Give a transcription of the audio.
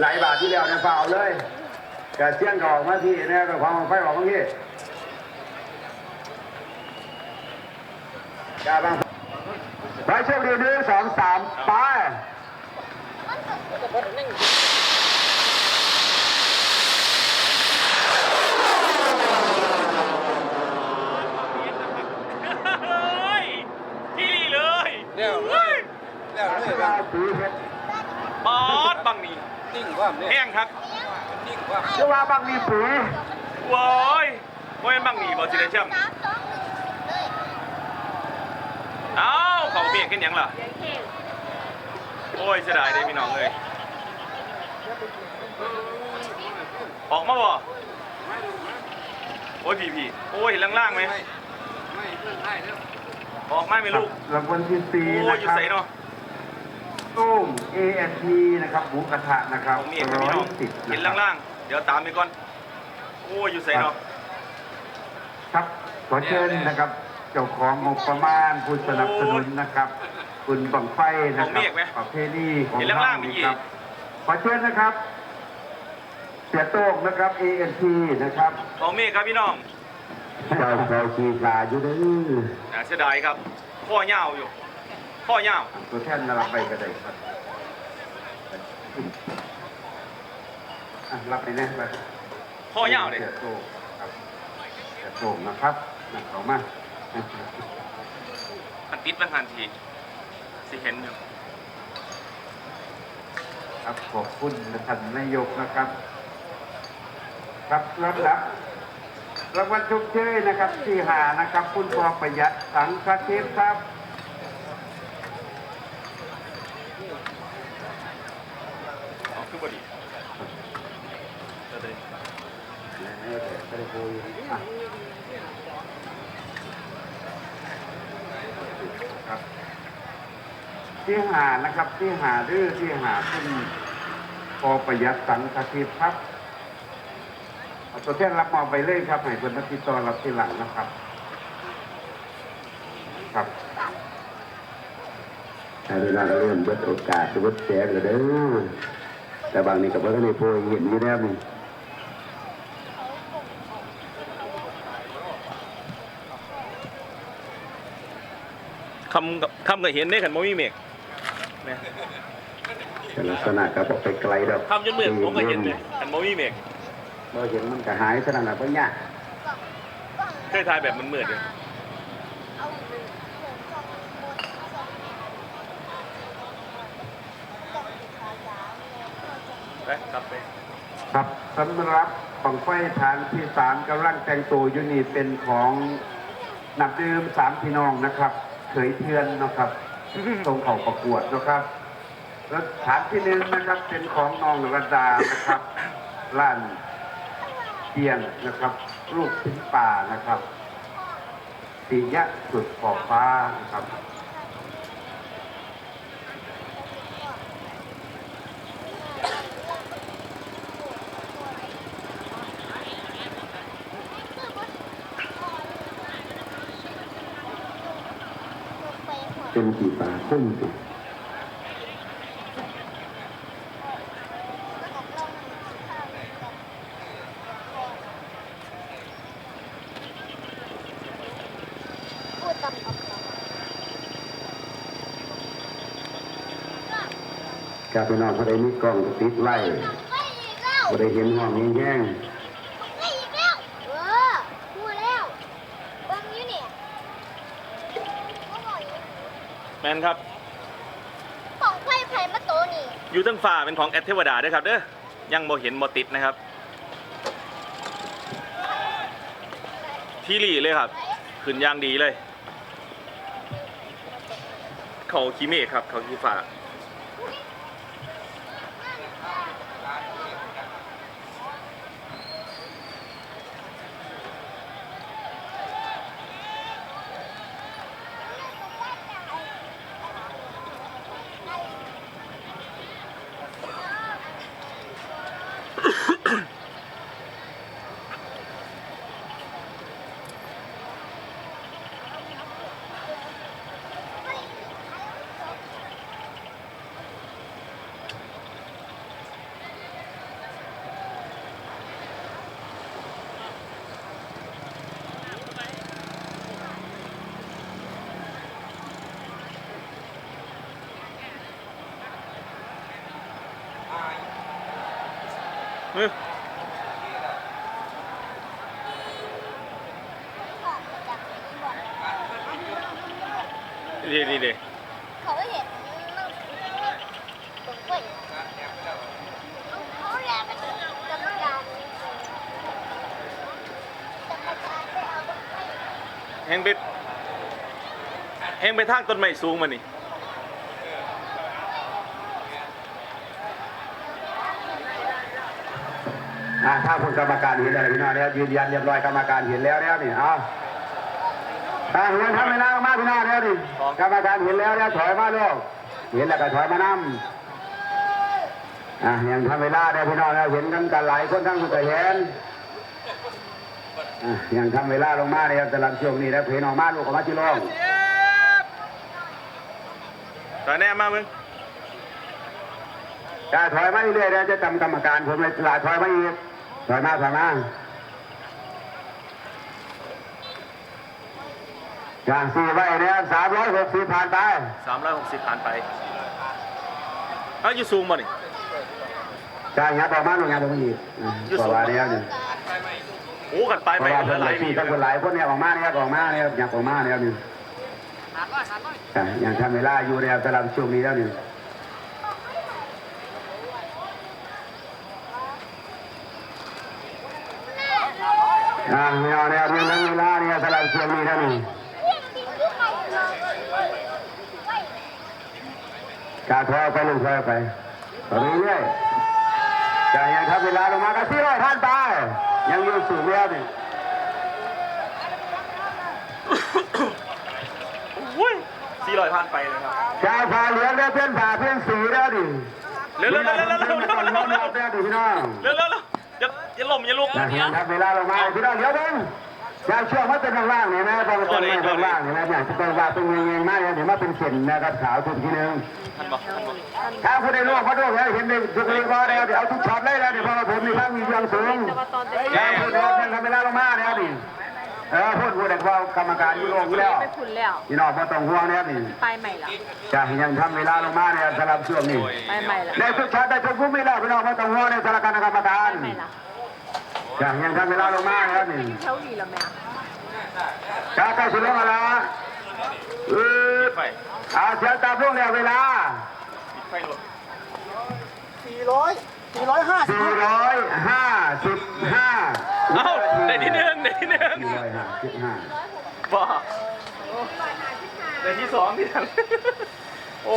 หลายบาทที่แล้วเนี่ยเปล่าเลยกระเสียงก็ออกมาที่เนี่ยกับความไฟออกมาที่กาบังไปโชคดีหนึ่งสองสามไป เฮ้ยที่นี่เลย เร็วเลยเร็วเลย ลาสีเห็ด บอสบังนี่ นิ่งว่าเนี่ย แห้ งครับเชื่อว่าบางมีปุ๋ยโว้ยโว้ยบังหนีบอสิได้แชมป์เอ้าเขาเบียกกันยังล่ะโอ้ยเสียดายเด้พี่น้องเลยออกมาบ่โอ้ยพี่พี่โอ้ยเห็นล่างๆไหมไม่ไม่เพิ่ออกมาไหมลูกรางวัลที่สี่โอ้ยนะอยู่ครับใส่เนาะตุ้ม ANT นะครับหมูกระทะนะครับผมนี่ครับพี่น้องสิบเห็นล่างๆ เดี๋ยวตามไปก่อน โอ้ยอยู่ใส่เนาะ ครับขอเชิญนะครับ เจ้าของงบประมาณผู้สนับสนุนนะครับ คุณบังไฟนะครับประเพณีของเห็นเราล่างๆเมื่อกี้ครับขอเชิญนะครับเสียโต้งนะครับ ANT นะครับของเมฆครับพี่น้องเจ้าเจ้าชีกาอยู่เด้อน่าเสียดายครับข้อยาวอยู่ ข้อยาวตัวแทนมารับไปก็ได้ครับอะรับไปแน่ไปข้อยาวเลยเสียโต้งครับเสียโต้งนะครับนั่นเขามามันติดบางทันทีสิเห็นอยู่ครับขอบคุณท่านนายกนะครับ ครับรับรับรางวัลชุกเชยนะครับที่หานะครับ คุณปอประหยัดสังฆเทพครับ อ๋อคือบดีเดี๋ยวเดี๋ยว อะครับที่หานะครับที่หาดื้อที่หาคุณปอประหยัดสังฆเทพครับเอาตัวแทนรับมอบไปเลยครับให้คนมาติดต่อรับที่หลังนะครับ ครับถ้าเวลาเราเริ่มเบิดโอกาสเบิดแสงก็เด้อแต่บางนี้กับว่าในโพยเห็นอยู่แล้วนี่ คำกับคำกับเห็นได้ขันโมมีเมฆเนี่ยแต่ลักษณะก็บอกไปไกลดอกคำจนเหมือนผมก็เห็นเลยขันโมมีเมฆเราเห็นมันก็หายซะนั่นน่ะบ่ยากเคยทายแบบมันเหมือนเลยไปกลับไปครับสำหรับบังไฟฐานที่สามกำลังแต่งตัวอยู่นี่เป็นของนับดื่มสามพี่น้องนะครับ เขยเทือนนะครับตรงเขาประกวดนะครับแล้วฐานที่หนึ่งนะครับ เป็นของน้องระดานะครับล้านเตียงนะครับลูกชิ้นป่านะครับปียะสุดขอบฟ้านะครับ เป็นกี่ปลาคุ้มสิพูดตำกับเรากาไปนอนเขาได้มีกล้องติดไล่ไปอีกแล้วบ่ได้เห็นห้องแย่งปอีกแล้วเออพูดแล้วเบิ่งอยู่เนี่ยเขาบอกอยู่ แมนครับ ของไผ่ไผ่มาโตนี่อยู่ทั้งฝ่าเป็นของแอดเทวดาด้วยครับเด้อยังบ่เห็นบ่ติดนะครับ ที่หลีเลยครับ ขึ้นอย่างดีเลย เขาขี้เมฆครับ เขาขี้ฝ่า ดีดีดีเขาเห็นมันตรงกล้วยเขาแลเป็นกรรมการกรรมการไปเอาบังไฟแหงไปแหงไปทางต้นไม้สูงมานี่ถ้าคุณกรรมการเห็นอะไรพี่น้องเนี่ยยืนยันเรียบร้อยกรรมการเห็นแล้วเนี่ยนี่เอา ถ้าเห็นทำไม่น่ามากพี่น้องเนี่ยดิกรรมการเห็นแล้วเนี่ยถอยมาลูกเห็นแล้วก็ถอยมานำอ่ายังทำเวลาเนี่ยพี่น้องเนี่ยเห็นกันกันหลายคนทั้งคุณก็เห็นอ่ายังทำเวลาลงมาเนี่ยสำหรับช่วงนี้แล้วเพลงออกมาลูกออกมาที่ลงตอนแน่มามึงจะถอยมาเรื่อยๆเดี๋ยวจะจำกรรมการผมเลยลาถอยมาอีกถอยมาถอยมา ย่างสี่ไว้เนี่ยสามร้อยหกสิบผ่านไปสามร้อยหกสิบผ่านไปเอ้าอยู่สูงมานี่จ้างยับออกมาหน่วยงานตรงนี้เพราะว่าเนี่ยนี่โอ้กันไปเพไปราะว่าเหคลืนอหหลาลายยปีปีทั้งคนหลายคนเนี่ยออกมาเนี่ยออกมาเนี่ยยับออกมาเนี่ยนี่อ่าอย่างทำเวลาอยู่เนี่ยสำหรับช่วงนี้แล้วนี่อ่าเนี่ยเนี่ยเรื่องนั้นเวลาเนี่ยสำหรับช่วงนี้แล้วนี่ เรียกจริงคือใครเราไว้ กาถอยไปลงถอยไปไปเรื่อยๆจะยังทำเวลาลงมาก็สี่ร้อยท่านไปยังอยู่สูงแล้วนี่อุ้ยสี่ร้อยผ่านไปเลยครับชาวผาเหลืองได้เพื่อนผาเพื่อนสีแล้วดิเร็วเร็วเร็วเร็วเร็วเร็วเร็วเร็วเร็วเร็วเร็วดิพี่น้องเร็วเร็วเร็วอย่าอย่าล้มอย่าลุกนะครัเวลาลงมาพี่น้องเดี๋ยวเพิ่ง ยาวช่วงว่าเป็นข้างล่างเนี่ยนะพอมันเป็นข้างล่างเนี่ยนะอย่างที่เป็นว่าเป็นเงี้ยๆมากเนี่ยเดี๋ยวมาเป็นเข็มนะครับขาวทุกทีนึงทันบอกทันบอกถ้าคุณได้ร่วมเขาด้วยเห็นในทุกเรื่องก็ได้เดี๋ยวเอาทุกช็อตเลยนะเดี๋ยวพอผมมีทั้งมีเรื่องสูงยาวพูดเดี๋ยวทำเวลาลงมาเนี่ยดิเออพูดพูดแต่ว่ากรรมการยุโรปอยู่แล้วไปคุณแล้วพี่น้องพอต้องห่วงเนี่ยดิไปใหม่ละจะยังทำเวลาลงมาเนี่ยสำหรับช่วงนี้ไปใหม่ละได้ทุกช็อตได้ทุกมุมไม่แล้วพี่น้องพอต้องห่วงในสารการกรรมการไปใหม่ละ จะยังทำเวลาลงมาเนี่ยนี่แถวนี้ละแม่จะใกล้สุดลงมาแล้วเออไฟอาเสียงตามพวกเนี่ยเวลาปิดไฟรถ455เอ้าได้ที่หนึ่งได้ที่หนึ่ง455บ้าได้ที่สองที่ทันโอ้